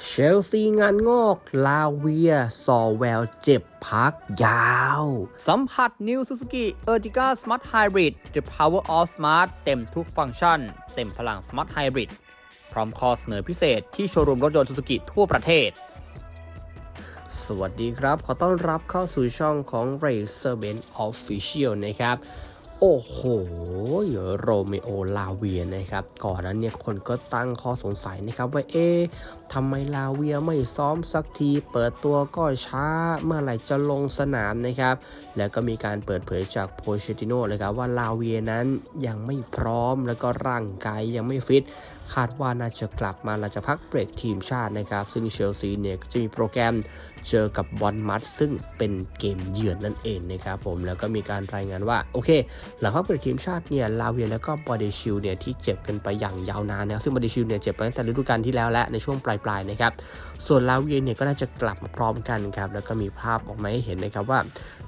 เชลซีงานงอก ลาเวีย ซอแววเจ็บพักยาว สัมผัส New Suzuki Ertiga Smart Hybrid The Power of Smart เต็มทุกฟังก์ชัน เต็มพลัง Smart Hybrid พร้อมข้อเสนอพิเศษที่โชว์รูมรถยนต์ Suzuki ทั่วประเทศ สวัสดีครับ ขอต้อนรับเข้าสู่ช่องของ Racer Ben Official นะครับ โอ้โห โรเมโอ ลาเวียนะครับ ก่อนนั้นเนี่ยคนก็ตั้งข้อสงสัยนะครับว่าเอ๊ะทำไมลาเวียไม่ซ้อมสักที เปิดตัวก็ช้า เมื่อไหร่จะลงสนามนะครับ แล้วก็มีการเปิดเผยจากโพเชติโนเลยครับว่าลาเวียนั้นยังไม่พร้อมแล้วก็ร่างกายยังไม่ฟิต คาดว่าน่าจะกลับมาหลังจากพักเบรกทีมชาตินะครับ ซึ่งเชลซีเนี่ยก็จะมีโปรแกรมเจอกับบอลมัดซึ่งเป็นเกมเยือนนั่นเองนะครับผม แล้วก็มีการรายงานว่าโอเคหลังพักเบรกทีมชาติเนี่ยลาเวียแล้วก็บอเดชิลเนี่ยที่เจ็บกันไปอย่างยาวนานนะซึ่งบอเดชิลเนี่ยเจ็บไปตั้งแต่ฤดูกาลที่แล้วและในช่วงปลายๆนะครับส่วนลาเวียเนี่ยก็น่าจะกลับมาพร้อมกันครับแล้วก็มีภาพออกมาให้เห็นนะครับว่า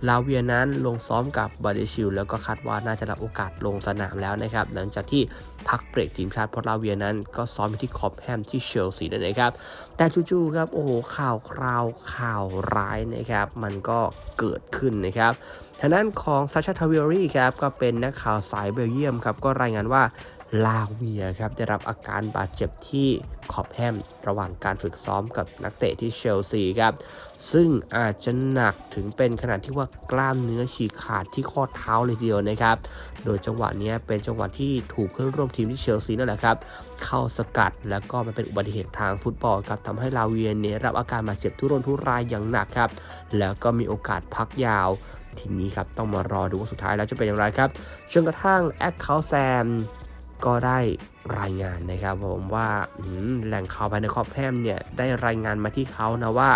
ลาเวียนั้นลงซ้อมกับบอเดชิลแล้วก็คาดว่าน่าจะรับโอกาสลงสนามแล้วนะครับหลังจากที่พักเบรกทีมชาติเพราะลาเวียนั้นก็ซ้อมที่คอปแฮมที่เชลซีนั่นเองครับแต่จู่ๆครับโอ้โหข่าวคราวข่าวร้ายนะครับมันก็เกิดขึ้นนะครับทางด้านของซาชาทาวิอรี่ครับก็เป็นนักข่าวสายเบลเยียมครับก็รายงานว่าลาเวียครับได้รับอาการบาดเจ็บที่ขอบแฮมระหว่างการฝึกซ้อมกับนักเตะที่เชลซีครับซึ่งอาจจะหนักถึงเป็นขนาดที่ว่ากล้ามเนื้อฉีกขาดที่ข้อเท้าเลยทีเดียวนะครับ โดยจังหวะนี้เป็นจังหวะที่ถูกเพื่อนร่วมทีมที่เชลซีนั่นแหละครับเข้าสกัดแล้วก็มันเป็นอุบัติเหตุทางฟุตบอลครับทำให้ลาเวียเนี่ยรับอาการบาดเจ็บทุรนทุรายอย่างหนักครับแล้วก็มีโอกาสพักยาว ทีนี้ครับต้องมารอดูว่าสุดท้ายแล้วจะเป็นอย่างไรครับจนกระทั่งแอคเคาแซมก็ได้รายงานนะครับผมว่าแหล่งข่าวภายในครอบแพมเนี่ยได้รายงานมาที่เขานะว่า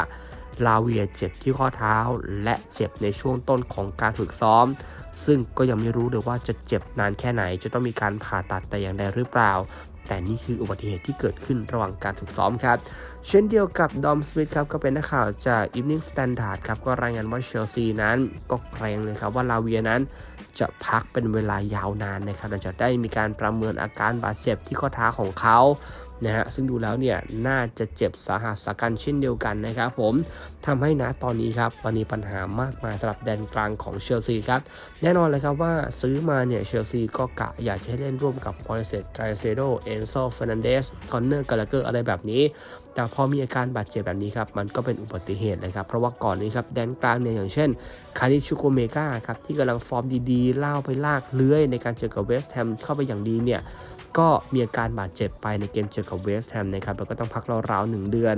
ลาเวียเจ็บที่ข้อเท้าและเจ็บในช่วงต้นของการฝึกซ้อม ซึ่งก็ยังไม่รู้เลยว่าจะเจ็บนานแค่ไหน จะต้องมีการผ่าตัดแต่อย่างใดหรือเปล่า แต่นี่คืออุบัติเหตุที่เกิดขึ้นระหว่างการฝึกซ้อมครับ เช่นเดียวกับดอมสมิธครับ ก็เป็นนักข่าวจาก Evening Standard ครับ ก็รายงานว่าเชลซีนั้นก็เกรงเลยครับว่าลาเวียนั้นจะพักเป็นเวลายาวนานนะครับหลังจากได้มีการประเมินอาการบาดเจ็บที่ข้อเท้าของเขา นะฮะซึ่งดูแล้วเนี่ยน่าจะเจ็บสาหัสสากันเช่นเดียวกันนะครับผมทำให้นะตอนนี้ครับมันมีปัญหามากมายสำหรับแดนกลางของเชลซีครับแน่นอนเลยครับว่าซื้อมาเนี่ยเชลซีก็กะอยากจะให้เล่นร่วมกับพอยเซตไตรเซโดเอนโซเฟรนันเดสคอนเนอร์กาลาเกอร์อะไรแบบนี้ แต่พอมีอาการบาดเจ็บแบบนี้ครับมันก็เป็นอุบัติเหตุนะครับเพราะว่าก่อนนี้ครับแดนกลางเนี่ยอย่างเช่นคาริชูโกเมกาครับที่กำลังฟอร์มดีๆเล่าไปลากเลื้อยในการเจอกับเวสต์แฮมเข้าไปอย่างดีเนี่ย ก็มีอาการบาดเจ็บไปในเกมเจอกับเวสต์แฮมนะครับแล้วก็ต้องพักราวๆหนึ่งเดือน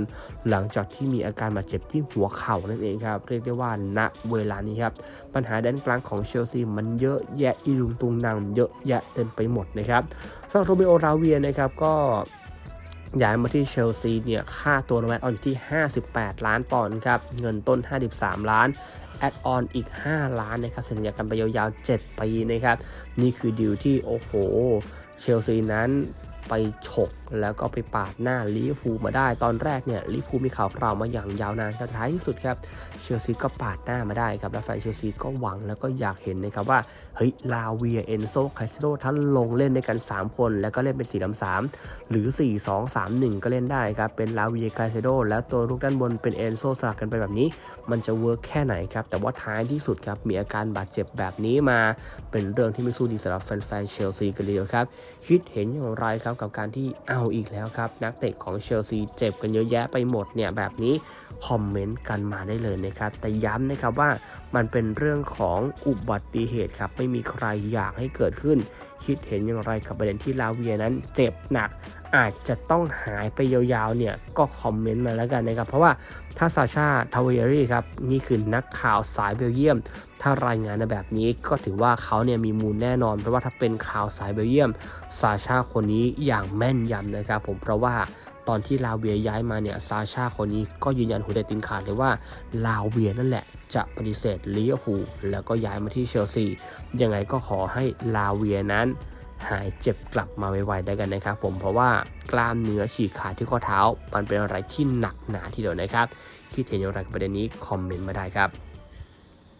หลังจากที่มีอาการบาดเจ็บที่หัวเข่านั่นเองครับ เรียกได้ว่าณเวลานี้ครับ ปัญหาด้านกลางของเชลซีมันเยอะแยะอีลุงตุงนางเยอะแยะเต็มไปหมดนะครับสำหรับโรเมโอราเวียนะครับก็ย้ายมาที่เชลซีเนี่ยค่าตัวโนแมตออนอยู่ที่ 58 ล้านปอนด์ครับ เงินต้น 53 ล้าน แอดออนอีก 5 ล้านนะครับสัญญากันไปยาวๆ 7 ปีนะครับ นี่คือดีลที่โอ้โห เชลซีนั้นไปฉก แล้วก็ไปปาดหน้าลิเวอร์พูลมาได้ตอนแรกเนี่ยลิเวอร์พูลมีข่าวคราวมาอย่างยาวนานครับท้ายที่สุดครับเชลซีก็ปาดหน้ามาได้ครับแล้วแฟนเชลซีก็หวังแล้วก็อยากเห็นนะครับว่าเฮ้ยลาเวียเอนโซไคเซโดท่านลงเล่นด้วยกัน 3 คน แล้วก็เล่นเป็น4 3 3 หรือ 4 2 3 1 ก็เล่นได้ครับเป็นลาเวียไคเซโดแล้วตัวลูกด้านบนเป็นเอนโซสลับกันไปแบบนี้ มันจะเวิร์กแค่ไหนครับแต่ว่าท้ายที่สุดครับมีอาการบาดเจ็บแบบนี้มา เป็นเรื่องที่ไม่สู้ดีสำหรับแฟนๆเชลซีกันเลยครับคิดเห็นอย่างไรครับกับการที่เอาอีกแล้วครับ นักเตะของเชลซีเจ็บกันเยอะแยะไปหมดเนี่ยแบบนี้คอมเมนต์กันมาได้เลยนะครับ แต่ย้ำนะครับว่ามันเป็นเรื่องของอุบัติเหตุครับ ไม่มีใครอยากให้เกิดขึ้น คิดเห็นอย่างไรกับประเด็นที่ลาเวียนั้นเจ็บหนัก อาจจะต้องหายไปยาวๆเนี่ยก็คอมเมนต์มาแล้วกันนะครับ เพราะว่าถ้าซาชาทาวเวอรี่ครับ นี่คือนักข่าวสายเบลเยียม ถ้ารายงานในแบบนี้ก็ถือว่าเขาเนี่ยมีมูลแน่นอน เพราะว่าถ้าเป็นข่าวสายเบลเยียมซาชาคนนี้อย่างแม่นยำนะครับ ผมเพราะว่า อนที่ลาเวียย้ายมาเนี่ยซาชาคนนี้ก็ยืนยันหัวใจตินขาดเลยว่าลาเวียนั่นแหละจะปฏิเสธลิเวอร์พูลแล้วก็ย้ายมาที่เชลซียังไงก็ขอให้ลาเวียนั้นหายเจ็บกลับมาไวๆได้กันนะครับผมเพราะว่ากล้ามเนื้อฉีกขาดที่ข้อเท้า มันเป็นอะไรที่หนักหนาทีเดียวนะครับ คิดเห็นอย่างไรกับประเด็นนี้คอมเมนต์มาได้ครับ